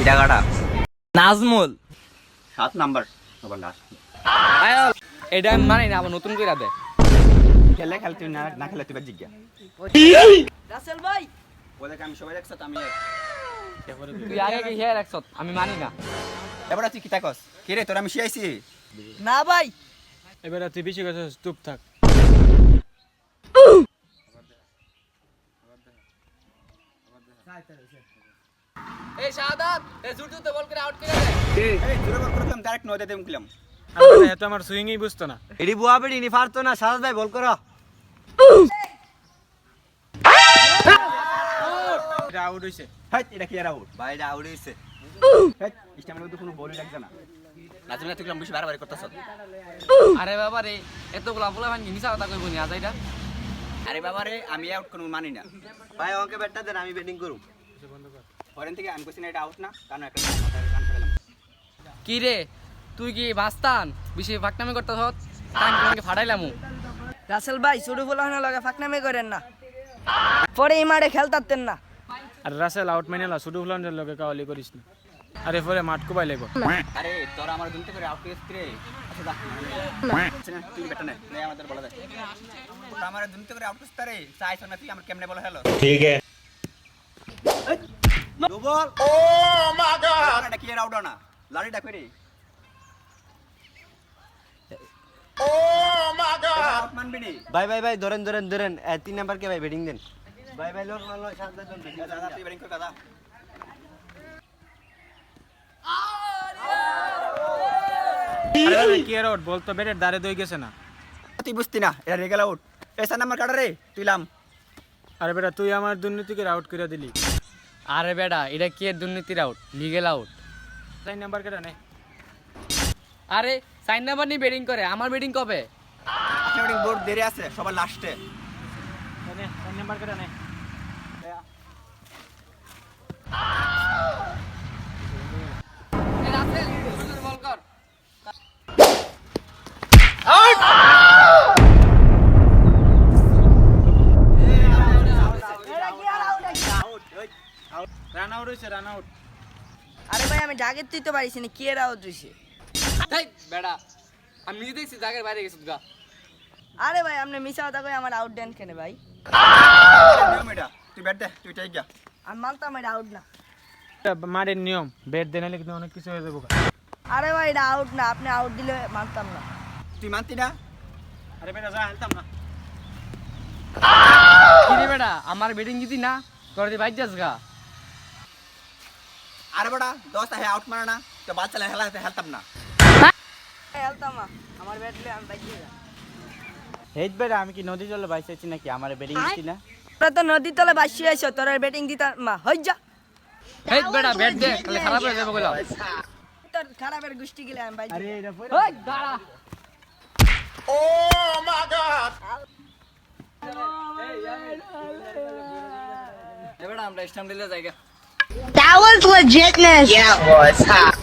কিটা নাজমুল। সাত নাম্বার। আবার লাস্ট আয়ো, এটা আমি মানি না আবার নতুন করে দে। খেলে খেলে তুই না না খেলে তুই জিজ্ঞা। রাসেল ভাই। ওদেরকে আমি সবাই দেখছ আমি তুই আগে কি খেয়ে রাখছ আমি মানি না। এবার তুই কিতা কস কে রে তোর আমি শিয়াইছি না ভাই। এবারে তুই বেশি কথা চুপ থাক। এই শাহাদাত এই জুট বল করে আউট করে দে এই জোরে বল করলাম ডাইরেক্ট নয় দিতে মুকলাম আর এ তো আমার সুইংই বুঝতো না। এডি বুয়া বেডি নি পারতো না ভাই বল করো। এটা আউট হইছে। হাই এটা কি আর আউট ভাই এটা আউট হইছে। হাই ইস্টামের মধ্যে কোনো বলই লাগছে না। নাজমিনা তুই বেশি বারবার করতেছ? আরে বাবা রে এতগুলা বলে মানে মিছা কথা কইব নি আজ এটা আরে বাবা রে আমি আউট কোনো মানি না। ভাই আমাকে ব্যাটটা দেন আমি ব্যাটিং করুম। ফরেন থেকে আমি কোশ্চেন এটা আউট না কারণ একটা রান ফেলাম কি রে? তুই কি বাস্তান বেশি ফাকনামি করতে হত টাইম তোমাকে ফাটাইলাম। রাসেল ভাই ছোট ফুলাহানা লগে ফাঁকনামি করেন না। পরে এই মাঠে খেলতারতেন না। আর রাসেল আউট মাইনেলা শুধু ফুলানের লগে কাওয়ালি করিস না। আরে পরে মাঠ কুবাই লাগবো। আরে তোরা আমার দুনতে করে আউট করেছিস রে। আচ্ছা যা আচ্ছা, না, তুই বেটা নে নে আমাদের বলা দেয় তোরা আমার দুনতে করে আউট করিস রে চাইছ না তুই আমার কেমনে বলা হলো? ঠিক আছে। বল। ও মা গড। এটা কি এর আউট না? লাড়িটা করে ও মা গড। মানবি নি। ভাই ভাই ভাই ধরেন ধরেন ধরেন। এ, তিন নাম্বার কে ভাই ব্যাটিং দেন? ভাই ভাই লোক দন দাদা তুই ব্যাটিং কর দাদা। কি আর আউট বল তো ব্যাটের দাঁড়ে দই গেছে না। তুই বুঝতি না এটা রেগাল আউট এসা নাম্বার কাটা রে তুই লাম আরে বেটা তুই আমার দুর্নীতিকে আউট করে দিলি। আরে বেটা এটা কি? এর দুর্নীতির out legal out sign number কেটা নে। আরে সাইন নাম্বার নিয়ে বেডিং করে আমার ব্যাটিং কবে? আপনার বোর্ড দেরি আছে সবার লাস্টে নে তাই নাম্বার কেটা নে। রান আউট হইছে রান আউট আরে ভাই আমি ডাকের তুই তো পারিস না কি এর আউট হইছে? এই বেটা আমি নিজে দেখছি জায়গার বাইরে গেছি গা আরে ভাই আপনি মিশা কথা কই আমার আউট দেন কেন ভাই? নিয়ম এটা তুই ব্যাট দে তুই টাই যা। আমি মানতাম এটা আউট না। মাঠের নিয়ম ব্যাট দেনে লিখতে অনেক কিছু হয়ে যাব। আরে ভাই এটা আউট না আপনি আউট দিলে মানতাম না। তুই মানতি না? আরে বেটা যা হেলতাম না। কি রে বেটা আমার ব্যাটিং জিতি না তোর দিয়ে বাইক যাস গা। আরে বড়া দোস্ত হে আউট মারা না তো বাদ চালা হেলা হেলতাম না। খেলতাম না আমার ব্যাট দিলে আমি বাইক হেড বেটা আমি কি নদী জলে বাইসেছি নাকি? আমার ব্যাটিং দিছি না? তোরা তো নদীর তলে বাসি আইছো তোর ব্যাটিং দিতাম মা হই যা। এই বেটা ব্যাট দে তাহলে খারাপ হয়ে যাবে কইলাম তোর খারাপের গোষ্ঠী গেলে আমি বাইক আরে এটা পরে ওই দাঁড়া। এবারে আমরা স্টাম্প দিলে জায়গা That was legitness. Yeah, it was.